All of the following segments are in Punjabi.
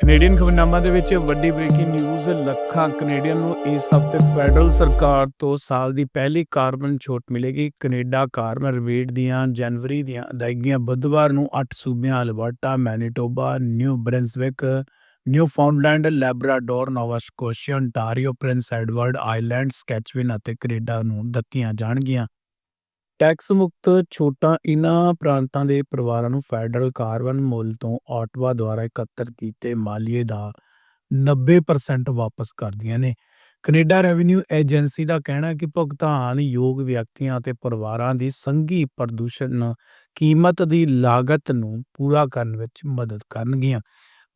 ਕੈਨੇਡੀਅਨ ਖਬਰਨਾਮਾ ਦੇ ਵਿੱਚ ਵੱਡੀ ਬ੍ਰੇਕਿੰਗ ਨਿਊਜ਼, ਲੱਖਾਂ ਕੈਨੇਡੀਅਨ ਨੂੰ ਇਸ ਹਫ਼ਤੇ ਫੈਡਰਲ ਸਰਕਾਰ ਤੋਂ ਸਾਲ ਦੀ ਪਹਿਲੀ ਕਾਰਬਨ ਛੋਟ ਮਿਲੇਗੀ। ਕੈਨੇਡਾ ਕਾਰਬਨ ਰਿਬੇਟ ਦੀਆਂ ਜਨਵਰੀ ਦੀਆਂ ਅਦਾਇਗੀਆਂ ਬੁੱਧਵਾਰ ਨੂੰ 8 ਸੂਬਿਆਂ, Alberta, Manitoba, New Brunswick Newfoundland Labrador, Nova Scotia ontario Prince Edward Island, Saskatchewan ਅਤੇ ਕੈਨੇਡਾ ਨੂੰ ਦਿੱਤੀਆਂ ਜਾਣਗੀਆਂ। ਟੈਕਸ ਮੁਕਤ ਛੋਟਾਂ ਇਨ੍ਹਾਂ ਪ੍ਰਾਂਤਾਂ ਦੇ ਪਰਿਵਾਰਾਂ ਨੂੰ ਫੈਡਰਲ ਕਾਰਬਨ ਮੁੱਲ ਤੋਂ ਆਟਵਾ ਦੁਆਰਾ ਇਕੱਤਰ ਕੀਤੇ ਮਾਲੀਏ ਦਾ 90% ਵਾਪਸ ਕਰਦੀਆਂ ਨੇ। ਕੈਨੇਡਾ ਰੈਵਨਿਊ ਏਜੰਸੀ ਦਾ ਕਹਿਣਾ ਹੈ ਕਿ ਭੁਗਤਾਨ ਵਿਅਕਤੀਆਂ ਅਤੇ ਪਰਿਵਾਰਾਂ ਦੀ ਸੰਘੀ ਪ੍ਰਦੂਸ਼ਣ ਕੀਮਤ ਦੀ ਲਾਗਤ ਨੂੰ ਪੂਰਾ ਕਰਨ ਵਿੱਚ ਮਦਦ ਕਰਨਗੀਆਂ।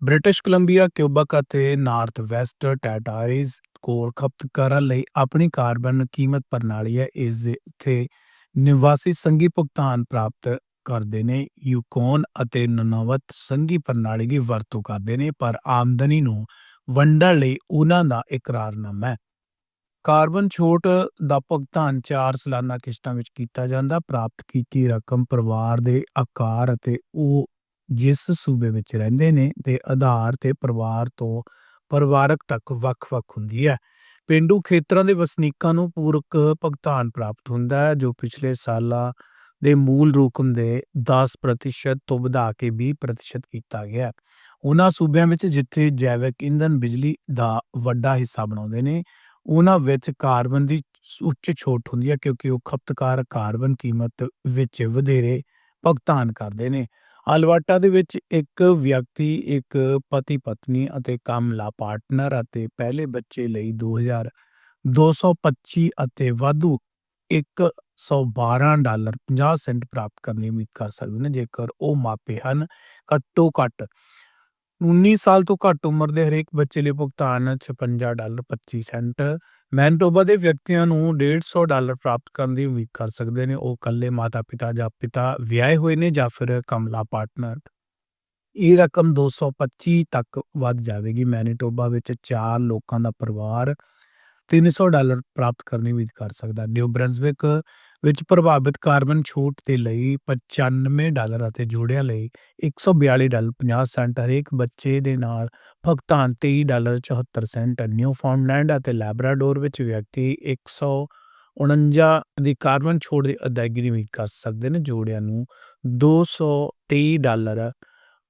ਬ੍ਰਿਟਿਸ਼ ਕੋਲੰਬੀਆ ਕਿਊਬਕ ਅਤੇ ਨਾਰਥ ਵੈਸਟ ਟੈਟਾਰੀਜ਼ ਕੋਲ ਕਰਨ ਲਈ ਆਪਣੀ ਕਾਰਬਨ ਕੀਮਤ ਪ੍ਰਣਾਲੀ ਹੈ। ਇਸ ਦੇ ਉੱਤੇ ਨਿਵਾਸੀ ਸੰਘੀ ਭੁਗਤਾਨ ਪ੍ਰਾਪਤ ਕਰਦੇ ਨੇ। ਯੂਕੋਨ ਅਤੇ ਨੁਨਵਤ ਸੰਘੀ ਪ੍ਰਣਾਲੀ ਦੀ ਵਰਤੋਂ ਕਰਦੇ ਨੇ, ਪਰ ਆਮਦਨੀ ਨੂੰ ਵੰਡਣ ਲਈ ਉਹਨਾਂ ਦਾ ਇਕਰਾਰਨਾਮਾ ਹੈ। ਕਾਰਬਨ ਛੋਟ ਦਾ ਭੁਗਤਾਨ ਚਾਰ ਸਾਲਾਨਾ ਕਿਸ਼ਤਾਂ ਵਿੱਚ ਕੀਤਾ ਜਾਂਦਾ। ਪ੍ਰਾਪਤ ਕੀਤੀ ਰਕਮ ਪਰਿਵਾਰ ਦੇ ਆਕਾਰ ਅਤੇ ਉਹ ਜਿਸ ਸੂਬੇ ਵਿੱਚ ਰਹਿੰਦੇ ਨੇ ਦੇ ਆਧਾਰ ਤੇ ਪਰਿਵਾਰ ਤੋਂ ਪਰਿਵਾਰਕ ਤੱਕ ਵੱਖ-ਵੱਖ ਹੁੰਦੀ ਹੈ। ਪੇਂਡੂ ਖੇਤਰਾਂ ਦੇ ਵਸਨੀਕਾਂ ਨੂੰ ਪੂਰਕ ਭੁਗਤਾਨ ਪ੍ਰਾਪਤ ਹੁੰਦਾ ਹੈ, ਜੋ ਪਿਛਲੇ ਸਾਲਾਂ ਦੇ ਮੂਲ ਰਕਮ ਦੇ 10% ਤੋਂ ਵਧਾ ਕੇ 20% ਕੀਤਾ ਗਿਆ ਹੈ। ਉਹਨਾਂ ਸੂਬਿਆਂ ਵਿੱਚ ਜਿੱਥੇ ਜੈਵਿਕ ਇੰਧਨ ਬਿਜਲੀ ਦਾ ਵੱਡਾ ਹਿੱਸਾ ਬਣਾਉਂਦੇ ਨੇ, ਉਹਨਾਂ ਵਿੱਚ ਕਾਰਬਨ ਦੀ ਉੱਚ ਛੋਟ ਹੁੰਦੀ ਹੈ, ਕਿਉਂਕਿ ਉਹ ਖਪਤਕਾਰ ਕਾਰਬਨ ਕੀਮਤ ਵਿੱਚ ਵਧੇਰੇ ਭੁਗਤਾਨ ਕਰਦੇ ਨੇ। ਅਲਬਰਟਾ ਦੇ ਵਿੱਚ ਇੱਕ ਵਿਅਕਤੀ, ਇੱਕ ਪਤੀ ਪਤਨੀ ਅਤੇ ਕਾਮਲਾ ਪਾਰਟਨਰ ਅਤੇ ਪਹਿਲੇ ਬੱਚੇ ਲਈ 2225 ਅਤੇ ਵਾਧੂ 112 ਡਾਲਰ 50 ਸੈਂਟ ਪ੍ਰਾਪਤ ਕਰਨ ਦੀ ਉਮੀਦ ਕਰ ਸਕਦੇ ਨੇ, ਜੇਕਰ ਉਹ ਮਾਪੇ ਹਨ। ਘੱਟੋ ਘੱਟ 19 ਸਾਲ ਤੋਂ ਘੱਟ ਉਮਰ ਦੇ ਹਰੇਕ ਬੱਚੇ ਲਈ ਭੁਗਤਾਨ 56 ਡਾਲਰ 25 ਸੈਂਟ ਮੈਨਟੋਬਾ ਦੇ ਵਿਅਕਤੀਆਂ ਨੂੰ 150 ਡਾਲਰ ਪ੍ਰਾਪਤ ਕਰਨ ਦੀ ਉਮੀਦ ਕਰ ਸਕਦੇ ਨੇ। ਉਹ ਇਕੱਲੇ ਮਾਤਾ-ਪਿਤਾ ਜਾਂ ਪਿਤਾ ਵਿਆਹੇ ਹੋਏ ਨੇ ਜਾਂ ਫਿਰ ਕਮਲਾ ਪਾਰਟਨਰ। ਇਹ ਰਕਮ 225 ਤੱਕ ਵੱਧ ਜਾਵੇਗੀ। ਮੈਨੀਟੋਬਾ ਵਿੱਚ ਚਾਰ ਲੋਕਾਂ ਦਾ ਪਰਿਵਾਰ 300 ਡਾਲਰ ਪ੍ਰਾਪਤ ਕਰਨ ਦੀ ਉਮੀਦ ਕਰ ਸਕਦਾ। ਨਿਊ ਬ੍ਰੰਸਵਿਕ ਵਿੱਚ ਪ੍ਰਭਾਵਿਤ ਕਾਰਬਨ ਛੂਟ ਦੇ ਲਈ 95 ਡਾਲਰ ਅਤੇ ਜੋੜਿਆਂ ਲਈ 142 ਡਾਲਰ 50 ਸੈਂਟ, ਹਰੇਕ ਬੱਚੇ ਦੇ ਨਾਲ ਭੁਗਤਾਨ 23 ਡਾਲਰ 74 ਸੈਂਟ ਨਿਊ ਫਾਊਂਡਲੈਂਡ ਅਤੇ ਲੈਬਰਾਡੋਰ ਵਿੱਚ ਵਿਅਕਤੀ 149 ਦੀ ਕਾਰਬਨ ਛੋਟ ਦੀ ਅਦਾਇਗੀ ਦੀ ਉਮੀਦ ਕਰ ਸਕਦੇ ਨੇ, ਜੋੜਿਆਂ ਨੂੰ 223 ਡਾਲਰ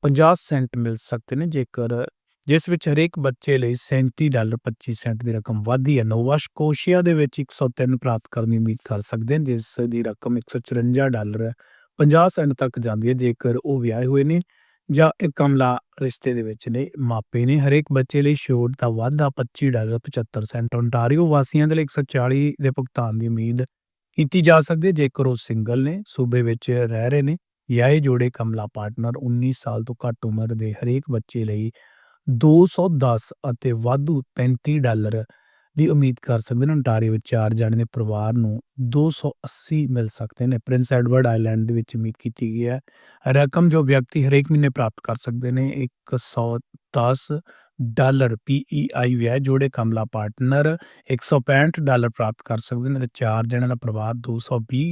50 ਸੈਂਟ ਮਿਲ ਸਕਦੇ ਨੇ, ਜੇਕਰ ਜਿਸ ਵਿੱਚ ਹਰੇਕ ਬੱਚੇ ਲਈ 37 ਡਾਲਰ 25 ਸੈਂਟ ਦੀ ਰਕਮ ਵਧਦੀ ਹੈ। ਨੋਵਾ ਸਕੋਸ਼ੀਆ ਦੇ ਵਿੱਚ 103 ਪ੍ਰਾਪਤ ਕਰਨ ਦੀ ਉਮੀਦ ਕਰ ਸਕਦੇ ਨੇ ਜਿਸ ਦੀ ਰਕਮ 154 ਡਾਲਰ 50 ਸੈਂਟ ਤੱਕ ਜਾਂਦੀ ਹੈ, ਜੇਕਰ ਉਹ ਵਿਆਹੇ ਹੋਏ ਨੇ ਜਾਂ ਇੱਕ ਕਮਲਾ ਰਿਸ਼ਤੇ ਦੇ ਵਿੱਚ ਨੇ, ਮਾਪੇ ਨੇ। ਹਰੇਕ ਬੱਚੇ ਲਈ ਛੋਟ ਦਾ ਵਾਧਾ 25 ਡਾਲਰ 75 ਸੈਂਟ। ontario ਵਾਸੀਆਂ ਦੇ ਲਈ 140 ਦੇ ਭੁਗਤਾਨ ਦੀ ਉਮੀਦ ਕੀਤੀ ਜਾ ਸਕਦੀ ਹੈ, ਜੇਕਰ ਉਹ ਸਿੰਗਲ ਨੇ, ਸੂਬੇ ਵਿੱਚ ਰਹਿ ਰਹੇ ਨੇ ਜਾਂ ਇਹ ਜੋੜੇ ਕਮਲਾ ਪਾਰਟਨਰ 19 ਸਾਲ ਤੋਂ ਘੱਟ ਉਮਰ ਦੇ ਹਰੇਕ ਬੱਚੇ ਲਈ 210 ਅਤੇ ਵਾਧੂ 35 ਡਾਲਰ ਦੀ ਉਮੀਦ ਕਰ ਸਕਦੇ ਨੇ ontario ਵਿੱਚ ਚਾਰ ਜਣੇ ਦੇ ਪਰਿਵਾਰ ਨੂੰ 280 ਮਿਲ ਸਕਦੇ ਨੇ। ਪ੍ਰਿੰਸ ਐਡਵਰਡ ਆਈਲੈਂਡ ਦੇ ਵਿੱਚ ਉਮੀਦ ਕੀਤੀ ਗਈ ਹੈ। ਰਕਮ ਜੋ ਵਿਅਕਤੀ ਹਰੇਕ ਮਹੀਨੇ ਪ੍ਰਾਪਤ ਕਰ ਸਕਦੇ ਨੇ 110 ਡਾਲਰ ਪੀਈਆਈ ਵਿਆਹ ਜੋੜੇ ਕਮਲਾ ਪਾਰਟਨਰ 165 ਡਾਲਰ ਪ੍ਰਾਪਤ ਕਰ ਸਕਦੇ ਨੇ ਤੇ ਚਾਰ ਜਣਿਆਂ ਦਾ ਪਰਿਵਾਰ 220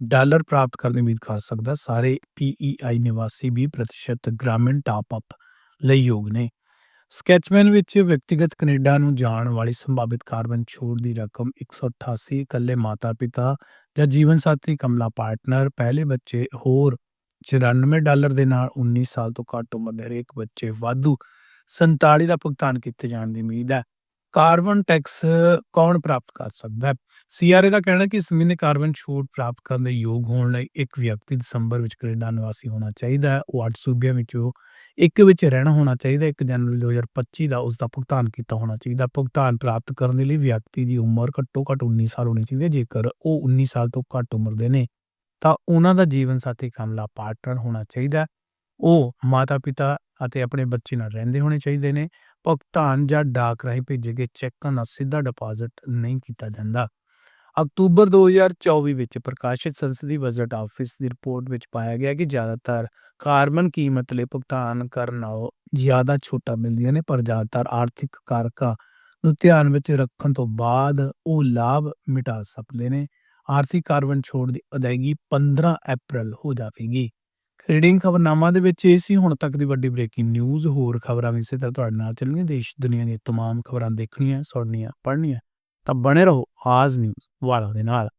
ਡਾਲਰ ਪ੍ਰਾਪਤ ਕਰਨ ਦੀ ਉਮੀਦ ਕਰ ਸਕਦਾ। ਸਾਰੇ ਪੀਈਆਈ ਨਿਵਾਸੀ 20% ਗ੍ਰਾਮੀਣ ਟਾਪ ਅਪ ਲਈ ਯੋਗ ਨੇ। ਸਕੈਚਮੈਨ ਵਿੱਚ ਵਿਅਕਤੀਗਤ ਕੈਨੇਡਾ ਨੂੰ ਜਾਣ ਵਾਲੀ ਸੰਭਾਵਿਤ ਕਾਰਬਨ ਛੋਟ ਦੀ ਰਕਮ 188 ਇਕੱਲੇ ਮਾਤਾ-ਪਿਤਾ ਜਾਂ ਜੀਵਨ ਸਾਥੀ ਕਮਲਾ ਪਾਰਟਨਰ ਪਹਿਲੇ ਬੱਚੇ ਹੋਰ 94 ਡਾਲਰ ਦੇ ਨਾਲ 19 ਸਾਲ ਤੋਂ ਘੱਟ ਉਮਰ ਦੇ ਹਰੇਕ ਬੱਚੇ ਵਾਧੂ 47 ਦਾ ਭੁਗਤਾਨ ਕੀਤੇ ਜਾਣ ਦੀ ਉਮੀਦ ਹੈ। ਕਾਰਬਨ ਟੈਕਸ ਕੌਣ ਪ੍ਰਾਪਤ ਕਰ ਸਕਦਾ ਹੈ? ਸੀਆਰਏ ਦਾ ਕਹਿਣਾ ਹੈ ਕਿ ਇਸ ਕਾਰਬਨ ਛੂਟ ਪ੍ਰਾਪਤ ਕਰਨ ਦੇ ਯੋਗ ਹੋਣ ਲਈ ਇੱਕ ਵਿਅਕਤੀ ਦਸੰਬਰ ਵਿੱਚ ਕੈਨੇਡਾ ਨਿਵਾਸੀ ਹੋਣਾ ਚਾਹੀਦਾ ਹੈ। ਉਹ 8 ਸੂਬਿਆਂ ਵਿੱਚੋਂ ਇੱਕ ਵਿੱਚ ਰਹਿਣਾ ਹੋਣਾ ਚਾਹੀਦਾ 1 ਜਨਵਰੀ 2025 ਦਾ ਉਸ ਦਾ ਭੁਗਤਾਨ ਕੀਤਾ ਹੋਣਾ ਚਾਹੀਦਾ ਭੁਗਤਾਨ ਪ੍ਰਾਪਤ ਕਰਨ ਦੇ ਲਈ ਵਿਅਕਤੀ ਦੀ ਉਮਰ ਘੱਟੋ ਘੱਟ 19 ਸਾਲ ਹੋਣੀ ਚਾਹੀਦੀ ਹੈ। ਜੇਕਰ ਉਹ 19 ਸਾਲ ਤੋਂ ਘੱਟ ਉਮਰ ਦੇ ਨੇ, ਤਾਂ ਉਹਨਾਂ ਦਾ ਜੀਵਨ ਸਾਥੀ ਕਮਲਾ ਪਾਰਟਨਰ ਹੋਣਾ ਚਾਹੀਦਾ ਉਹ ਮਾਤਾ-ਪਿਤਾ ਅਤੇ ਆਪਣੇ ਬੱਚੇ ਨਾਲ ਰਹਿੰਦੇ ਹੋਣੇ ਚਾਹੀਦੇ ਨੇ। ਭੁਗਤਾਨ ਜਾਂ ਡਾਕ ਰਾਹੀਂ ਭੇਜੇ ਗਏ ਚੈੱਕਾਂ ਦਾ ਸਿੱਧਾ ਡਿਪਾਜ਼ਿਟ ਨਹੀਂ ਕੀਤਾ ਜਾਂਦਾ। ਅਕਤੂਬਰ 2024 ਵਿੱਚ ਪ੍ਰਕਾਸ਼ਿਤ ਸੰਸਦੀ ਬਜਟ ਆਫਿਸ ਦੀ ਰਿਪੋਰਟ ਵਿੱਚ ਪਾਇਆ ਗਿਆ ਕਿ ਜ਼ਿਆਦਾਤਰ ਕਾਰਬਨ ਕੀਮਤ ਲਈ ਭੁਗਤਾਨ ਕਰਨ ਨਾਲੋਂ ਜ਼ਿਆਦਾ ਛੋਟਾਂ ਮਿਲਦੀਆਂ ਨੇ, ਪਰ ਜ਼ਿਆਦਾਤਰ ਆਰਥਿਕ ਕਾਰਕਾਂ ਨੂੰ ਧਿਆਨ ਵਿੱਚ ਰੱਖਣ ਤੋਂ ਬਾਅਦ ਉਹ ਲਾਭ ਮਿਟਾ ਸਕਦੇ ਨੇ। ਆਰਥਿਕ ਕਾਰਬਨ ਛੋਟ ਦੀ ਅਦਾਇਗੀ 15 ਅਪ੍ਰੈਲ ਹੋ ਜਾਵੇਗੀ। ਰੀਡਿੰਗ ਖਬਰਨਾਮਾ ਦੇ ਵਿੱਚ ਇਹ ਸੀ ਹੁਣ ਤੱਕ ਦੀ ਵੱਡੀ ਬ੍ਰੇਕਿੰਗ ਨਿਊਜ਼ ਹੋਰ ਖਬਰਾਂ ਵੀ ਇਸੇ ਤਰ੍ਹਾਂ ਤੁਹਾਡੇ ਨਾਲ ਚੱਲਣਗੀਆਂ ਦੇਸ਼ ਦੁਨੀਆ ਦੀਆਂ तमाम ਖਬਰਾਂ ਦੇਖਣੀਆਂ ਸੁਣਨੀਆਂ ਪੜ੍ਹਨੀਆਂ ਤਾਂ ਬਣੇ ਰਹੋ ਆਜ਼ ਨਿਊਜ਼ ਵਾਲਾ ਦੇ ਨਾਲ